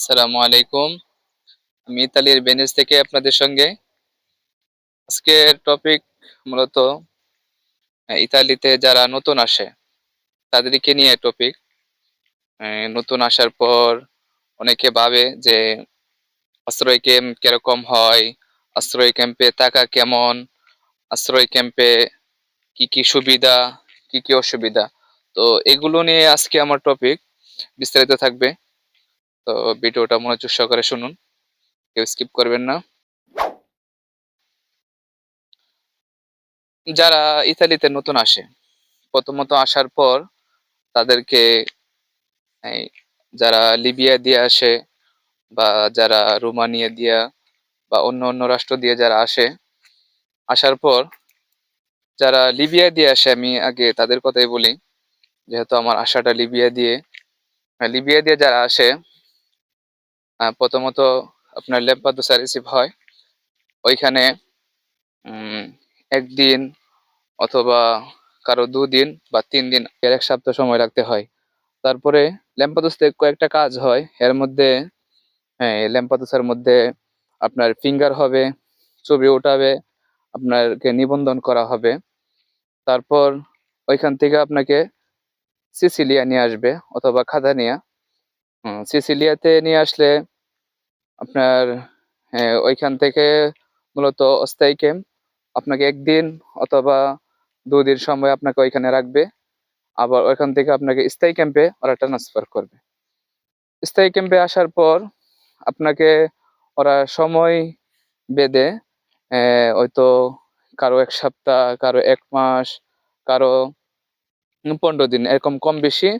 আসসালামু আলাইকুম। আমি ইতালির ভেনিস থেকে আপনাদের সঙ্গে। আজকের টপিক মূলত ইতালিতে যারা নতুন আসে, তাদেরকে নিয়ে টপিক নতুন আসার পর অনেকে ভাবে যে, আশ্রয় ক্যাম্প কীরকম হয়, আশ্রয় ক্যাম্পে থাকা কেমন, আশ্রয় ক্যাম্পে কি কি সুবিধা, কি কি অসুবিধা। তো এগুলো নিয়ে আজকে আমার টপিক বিস্তারিত থাকবে। তো ভিডিওটা মনোযোগ সহকারে শুনুন। কেউ স্কিপ করবেন না। যারা ইতালিতে নতুন আসে, প্রথমত আসার পর তাদেরকে যারা লিবিয়া দিয়ে আসে বা যারা রোমানিয়া দিয়া বা অন্য অন্য রাষ্ট্র দিয়ে যারা আসে, আসার পর যারা লিবিয়া দিয়ে আসে, আমি আগে তাদের কথাই বলি। যেহেতু আমার আশাটা লিবিয়া দিয়ে লিবিয়া দিয়ে যারা আসে প্রথমত আপনার লেম্পাদোসা রিসিভ হয়। ওইখানে একদিন অথবা কারও দুদিন বা তিন দিন এর এক সপ্তাহ সময় রাখতে হয়। তারপরে ল্যাম্পাদোসতে কয়েকটা কাজ হয়। এর মধ্যে ল্যাম্পাদোসার মধ্যে আপনার ফিঙ্গার হবে, ছবি ওঠাবে আপনাকে নিবন্ধন করা হবে। তারপর ওইখান থেকে আপনাকে সিসিলিয়া নিয়ে আসবে অথবা খাদানিয়া। সিসিলিয়াতে নিয়ে আসলে আপনার হ্যাঁ, ওইখান থেকে মূলত অস্থায়ী ক্যাম্প আপনাকে একদিন অথবা দুদিন সময় আপনাকে ওইখানে রাখবে। আবার ওইখান থেকে আপনাকে স্থায়ী ক্যাম্পে ওরা ট্রান্সফার করবে। স্থায়ী ক্যাম্পে আসার পর আপনাকে ওরা সময় বেঁধে হয়তো কারও এক সপ্তাহ কারও এক মাস কারও পনেরো দিন এরকম কম বেশি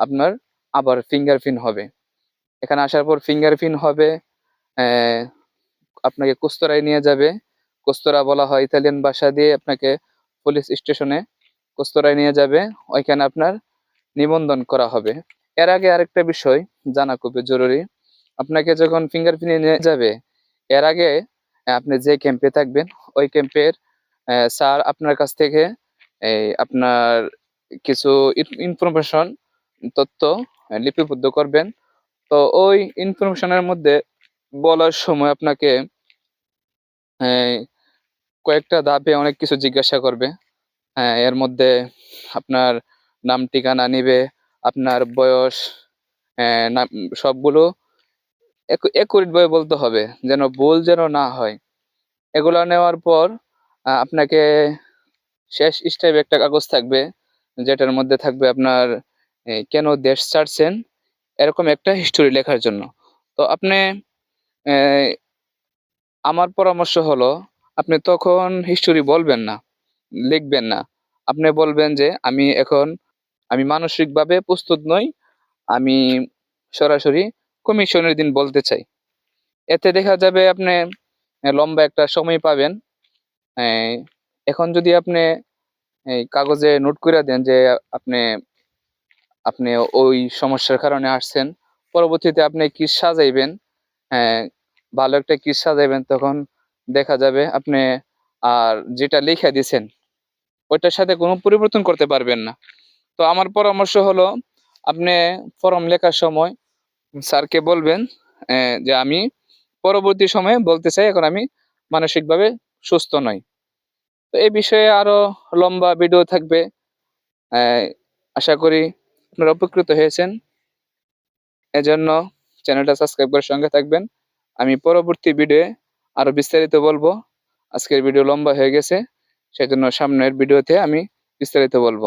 আপনার আবার ফিঙ্গারপ্রিন্ট হবে। এখানে আসার পর ফিঙ্গারপ্রিন্ট হবে আপনাকে কুস্তরায় নিয়ে যাবে। কুস্তরা বলা হয় ইতালিয়ান ভাষা দিয়ে আপনাকে পুলিশ স্টেশনে কুস্তরায় নিয়ে যাবে। ওইখানে আপনার নিবন্ধন করা হবে। এর আগে আরেকটা বিষয় জানা খুবই জরুরি। আপনাকে যখন ফিঙ্গারপ্রিন্ট নিয়ে যাবে, এর আগে আপনি যে ক্যাম্পে থাকবেন, ওই ক্যাম্পের স্যার আপনার কাছ থেকে এই আপনার কিছু ইনফরমেশন তথ্য লিপিবদ্ধ করবেন। তো ওই ইনফরমেশনের মধ্যে বলার সময় আপনাকে এই, কয়েকটা ধাপে অনেক কিছু জিজ্ঞাসা করবে। হ্যাঁ এর মধ্যে আপনার নাম ঠিকানা নিবে আপনার বয়স হ্যাঁ, সবগুলো ভাবে বলতে হবে যেন ভুল যেন না হয়। এগুলো নেওয়ার পর আপনাকে শেষ স্টেপে একটা কাগজ থাকবে যেটার মধ্যে থাকবে আপনার কেন দেশ ছাড়ছেন এরকম একটা হিস্টোরি লেখার জন্য। তো আপনি আমার পরামর্শ হলো, আপনি তখন হিস্টোরি বলবেন না, লিখবেন না। আপনি বলবেন যে, আমি এখন, আমি মানসিকভাবে প্রস্তুত নই, আমি সরাসরি কমিশনের দিন বলতে চাই। এতে দেখা যাবে আপনি লম্বা একটা সময় পাবেন। এখন যদি আপনি কাগজে নোট করে দেন যে, আপনি আপনি ওই সমস্যার কারণে আসছেন, পরবর্তীতে আপনি কি সাজাইবেন? ভালো একটা কি সাজাইবেন তখন দেখা যাবে আপনি আর যেটা লিখে দিছেন, ওইটার সাথে কোনো পরিবর্তন করতে পারবেন না। তো আমার পরামর্শ হলো, আপনি ফর্ম লেখার সময় স্যারকে বলবেন যে আমি পরবর্তী সময়ে বলতে চাই, এখন আমি মানসিকভাবে সুস্থ নই। তো এই বিষয়ে আরও লম্বা ভিডিও থাকবে। আশা করি আপনারা উপকৃত হয়েছেন। এজন্য চ্যানেলটা সাবস্ক্রাইব করে সঙ্গে থাকবেন। আমি পরবর্তী ভিডিওয়ে আরও বিস্তারিত বলব। আজকের ভিডিও লম্বা হয়ে গেছে, সেজন্য সামনের ভিডিওতে আমি বিস্তারিত বলব।